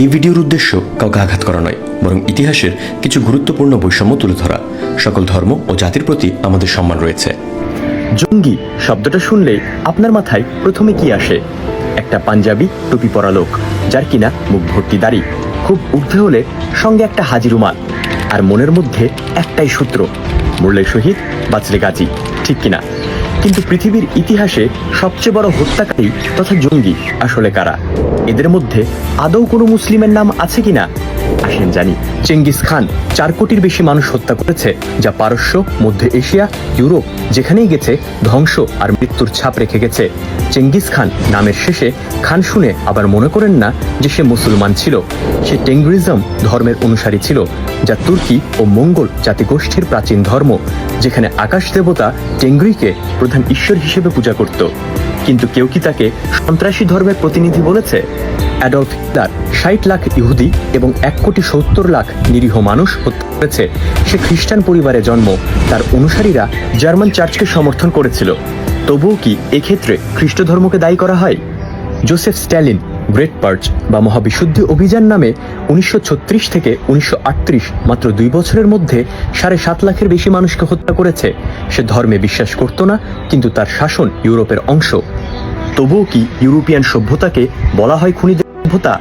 এই ভিডিওর উদ্দেশ্য কাউকে আঘাত করা নয়, বরং ইতিহাসের কিছু গুরুত্বপূর্ণ বৈষম্য তুলে ধরা। সকল ধর্ম ও জাতির প্রতি আমাদের সম্মান রয়েছে। জঙ্গি শব্দটা শুনলে আপনার মাথায় প্রথমে কি আসে? একটা পাঞ্জাবি টুপি পরা লোক, যার কিনা মুখ ভর্তি দাড়ি, খুব ঊর্ধ্বে হলে সঙ্গে একটা হাজি রুমাল, আর মনের মধ্যে একটাই সূত্র মরলে শহীদ, বাঁচলে গাজী, ঠিক কিনা? কিন্তু পৃথিবীর ইতিহাসে সবচেয়ে বড় হত্যাকারী তথা জঙ্গি আসলে কারা? এদের মধ্যে আদৌ কোনো মুসলিমের নাম আছে কিনা? আসেন জানি। চেঙ্গিস খান চার কোটির বেশি মানুষ হত্যা করেছে, যা পারস্য, মধ্য এশিয়া, ইউরোপ, যেখানেই গেছে, ধ্বংস আর মৃত্যুর ছাপ রেখে গেছে। চেঙ্গিস খান নামের শেষে খান শুনে আবার মনে করেন না যে সে মুসলমান ছিল। সে টেঙ্গুরিজম ধর্মের অনুসারী ছিল, যা তুর্কি ও মঙ্গল জাতিগোষ্ঠীর প্রাচীন ধর্ম, যেখানে আকাশ দেবতা টেঙ্গুরিকে প্রধান ঈশ্বর হিসেবে পূজা করত। কিন্তু কেউ কি তাকে সন্ত্রাসী ধর্মের প্রতিনিধি বলেছে? অ্যাডলফ হিটলার ষাট লাখ ইহুদি এবং এক কোটি সত্তর লাখ নিরীহ মানুষ হত্যা করেছে। সে খ্রিস্টান পরিবারে জন্ম। তার অনুসারীরা জার্মান চার্চকে সমর্থন করেছিল। তবুও কি এক্ষেত্রে খ্রিস্ট ধর্মকে দায়ী করা হয়? জোসেফ স্ট্যালিন, গ্রেট পার্চ বা মহাবিশুদ্ধি অভিযান নামে উনিশশো ছত্রিশ থেকে উনিশশো আটত্রিশ মাত্র দুই বছরের মধ্যে সাড়ে সাত লাখের বেশি মানুষকে হত্যা করেছে। সে ধর্মে বিশ্বাস করত না, কিন্তু তার শাসন ইউরোপের অংশ। তবুও কি ইউরোপিয়ান সভ্যতাকে বলা হয় খুনিদের সভ্যতা?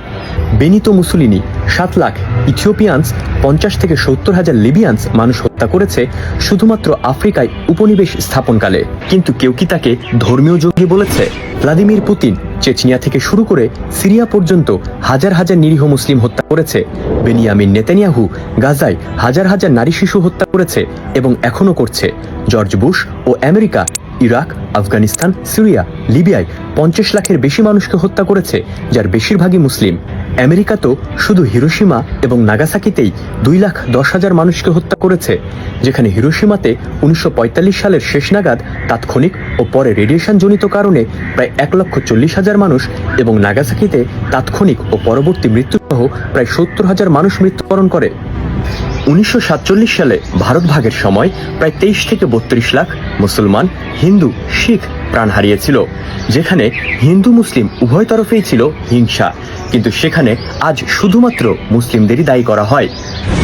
বেনিতো মুসুলিনি, সাত লাখ ইথিওপিয়ানস, পঞ্চাশ থেকে সত্তর হাজার লিবিয়ানস মানুষ হত্যা করেছে শুধুমাত্র আফ্রিকায় উপনিবেশ স্থাপনকালে। কিন্তু কেউ কি তাকে ধর্মীয় জঙ্গি বলেছে? ভ্লাদিমির পুতিন চেচনিয়া থেকে শুরু করে সিরিয়া পর্যন্ত হাজার হাজার নিরীহ মুসলিম হত্যা করেছে। বেনিয়ামিন নেতানিয়াহু গাজায় হাজার হাজার নারী শিশু হত্যা করেছে এবং এখনও করছে। জর্জ বুশ ও আমেরিকা ইরাক, আফগানিস্তান, সিরিয়া, লিবিয়ায় পঞ্চাশ লাখের বেশি মানুষকে হত্যা করেছে, যার বেশিরভাগই মুসলিম। আমেরিকা তো শুধু হিরোসীমা এবং নাগাসাকিতেই দুই লাখ দশ হাজার মানুষকে হত্যা করেছে, যেখানে হিরোসীমাতে উনিশশো সালের শেষ নাগাদ তাৎক্ষণিক ও পরে রেডিয়েশন জনিত কারণে প্রায় এক লক্ষ চল্লিশ হাজার মানুষ এবং নাগাসাকিতে তাৎক্ষণিক ও পরবর্তী মৃত্যুসহ প্রায় সত্তর হাজার মানুষ মৃত্যুবরণ করে। উনিশশো সাতচল্লিশ সালে ভারত ভাগের সময় প্রায় তেইশ থেকে বত্রিশ লাখ মুসলমান হিন্দু, শিখ প্রাণ হারিয়েছিল, যেখানে হিন্দু মুসলিম উভয় তরফেই ছিল হিংসা। কিন্তু সেখানে আজ শুধুমাত্র মুসলিমদেরই দায়ী করা হয়।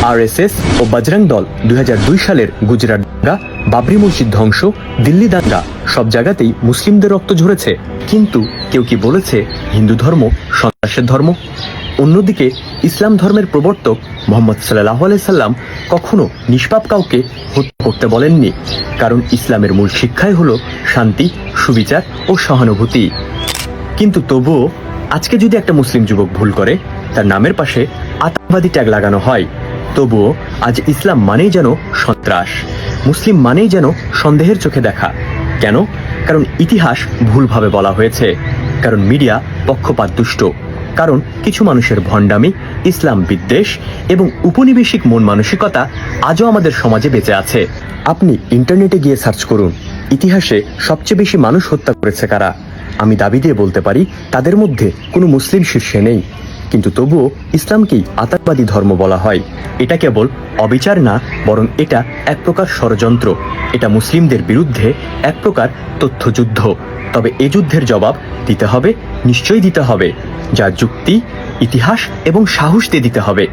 আরএসএস ও বজরং দল দুই হাজার দুই সালের গুজরাট দাঙ্গা, বাবরি মসজিদ ধ্বংস, দিল্লি দাঙ্গা সব জায়গাতেই মুসলিমদের রক্ত ঝরেছে। কিন্তু কেউ কি বলেছে হিন্দু ধর্ম সন্ত্রাসের ধর্ম? অন্যদিকে, ইসলাম ধর্মের প্রবর্তক মোহাম্মদ সাল্লাহ সাল্লাম কখনো নিষ্পাপ কাউকে হত্যা করতে বলেননি, কারণ ইসলামের মূল শিক্ষাই হলো শান্তি, সুবিচার ও সহানুভূতি। কিন্তু তবুও, আজকে যদি একটা মুসলিম যুবক ভুল করে, তার নামের পাশে আতঙ্কবাদী ট্যাগ লাগানো হয়, তবুও আজ ইসলাম মানেই যেন সন্ত্রাস, মুসলিম মানেই যেন সন্দেহের চোখে দেখা। কেন? কারণ ইতিহাস ভুলভাবে বলা হয়েছে, কারণ মিডিয়া পক্ষপাত দুষ্ট কারণ কিছু মানুষের ভণ্ডামি, ইসলাম বিদ্বেষ এবং উপনিবেশিক মন মানসিকতা আজও আমাদের সমাজে বেঁচে আছে। আপনি ইন্টারনেটে গিয়ে সার্চ করুন, ইতিহাসে সবচেয়ে বেশি মানুষ হত্যা করেছে কারা? আমি দাবি দিয়ে বলতে পারি, তাদের মধ্যে কোনো মুসলিম শীর্ষে নেই। কিন্তু তবুও ইসলামকেই আতঙ্কবাদী ধর্ম বলা হয়। এটা কেবল অবিচার না, বরং এটা এক প্রকার ষড়যন্ত্র। এটা মুসলিমদের বিরুদ্ধে এক প্রকার তথ্যযুদ্ধ। তবে এ যুদ্ধের জবাব দিতে হবে, নিশ্চয়ই দিতে হবে যা যুক্তি, ইতিহাস এবং সাহস দিয়ে দিতে হবে।